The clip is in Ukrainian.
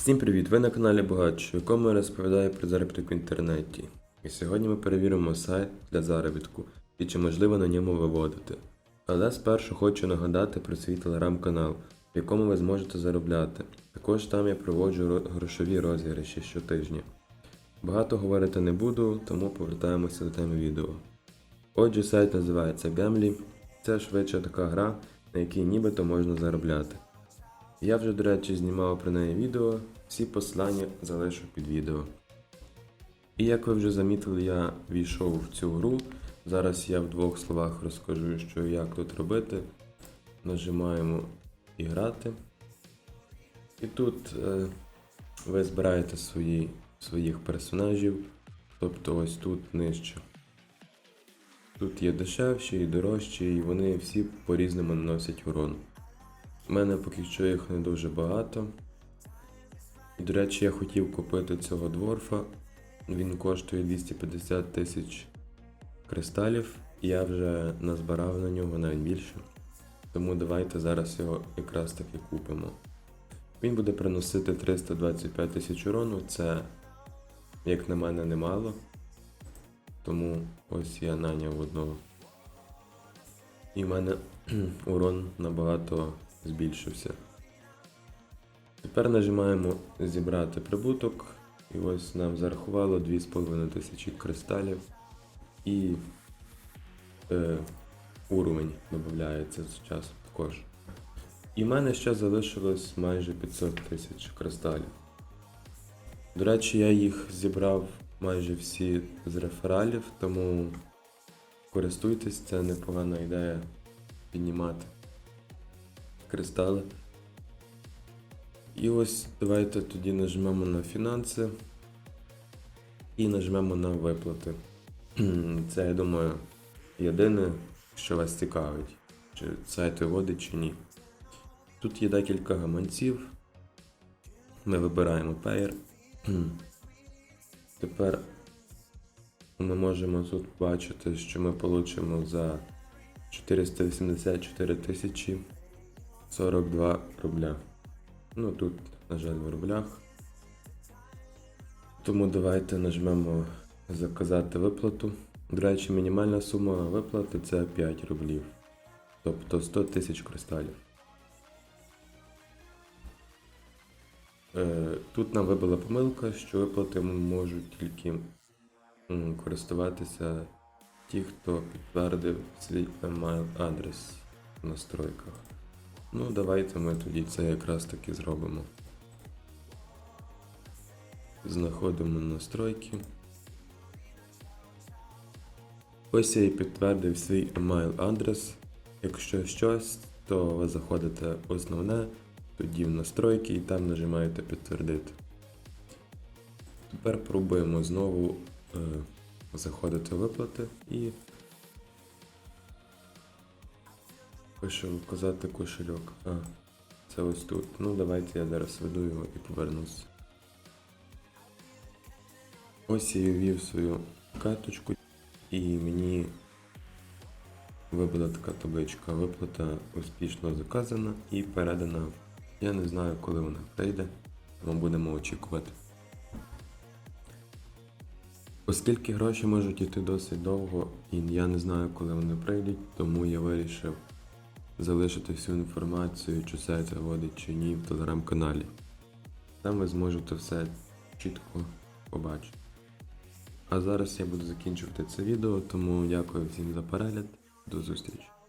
Всім привіт! Ви на каналі Багатшо, в якому я розповідаю про заробіток в інтернеті. І сьогодні ми перевіримо сайт для заробітку і чи можливо на ньому виводити. Але спершу хочу нагадати про свій телеграм-канал, в якому ви зможете заробляти. Також там я проводжу грошові розіграші щотижня. Багато говорити не буду, тому повертаємося до теми відео. Отже, сайт називається Gambly. Це швидше така гра, на якій нібито можна заробляти. Я вже, до речі, знімав про неї відео, всі посилання залишу під відео. І як ви вже замітили, я війшов в цю гру. Зараз я в двох словах розкажу, що як тут робити. Нажимаємо і грати. І тут е, ви збираєте свої, своїх персонажів, тобто ось тут нижче. Тут є дешевші і дорожчі, і вони всі по-різному наносять урон. У мене поки що їх не дуже багато. І, до речі, я хотів купити цього дворфа. Він коштує 250 тисяч кристалів, я вже назбирав на нього навіть більше. Тому давайте зараз його якраз таки купимо. Він буде приносити 325 тисяч урону, це, як на мене, немало. Тому ось я наняв одного. І в мене урон набагато збільшився. Тепер нажимаємо зібрати прибуток. І ось нам зарахувало 2500 тисячі кристалів. І е, уровень додається з часом також. І в мене ще залишилось майже 500 тисяч кристалів. До речі, я їх зібрав майже всі з рефералів, тому користуйтесь, це непогана ідея піднімати кристали. І ось давайте тоді нажмемо на фінанси і нажмемо на виплати. Це, я думаю, єдине, що вас цікавить, чи сайт виводить чи ні. Тут є декілька гаманців. Ми вибираємо Payer. Тепер ми можемо тут бачити, що ми получимо за 484 тисячі 42 рубля. Ну тут, на жаль, в рублях. Тому давайте нажмемо заказати виплату. До речі, мінімальна сума виплати це 5 рублів. Тобто 100 тисяч кристалів. Е, Тут нам вибила помилка, що виплати можуть тільки користуватися ті, хто підтвердив свій email адрес в настройках. Ну, давайте ми тоді це якраз таки зробимо. Знаходимо настройки. Ось я і підтвердив свій email адрес. Якщо щось, то ви заходите в основне, тоді в настройки і там нажимаєте підтвердити. Тепер пробуємо знову е, заходити в виплати і пише вказати кошельок. А, це ось тут. Ну давайте я зараз веду його і повернусь. Ось я ввів свою карточку і мені вибила така табличка. Виплата успішно заказана і передана. Я не знаю, коли вона прийде, тому будемо очікувати. Оскільки гроші можуть йти досить довго, і я не знаю, коли вони прийдуть, тому я вирішив залишити всю інформацію, чи сайт виводить чи ні в телеграм-каналі. Там ви зможете все чітко побачити. А зараз я буду закінчувати це відео, тому дякую всім за перегляд. До зустрічі!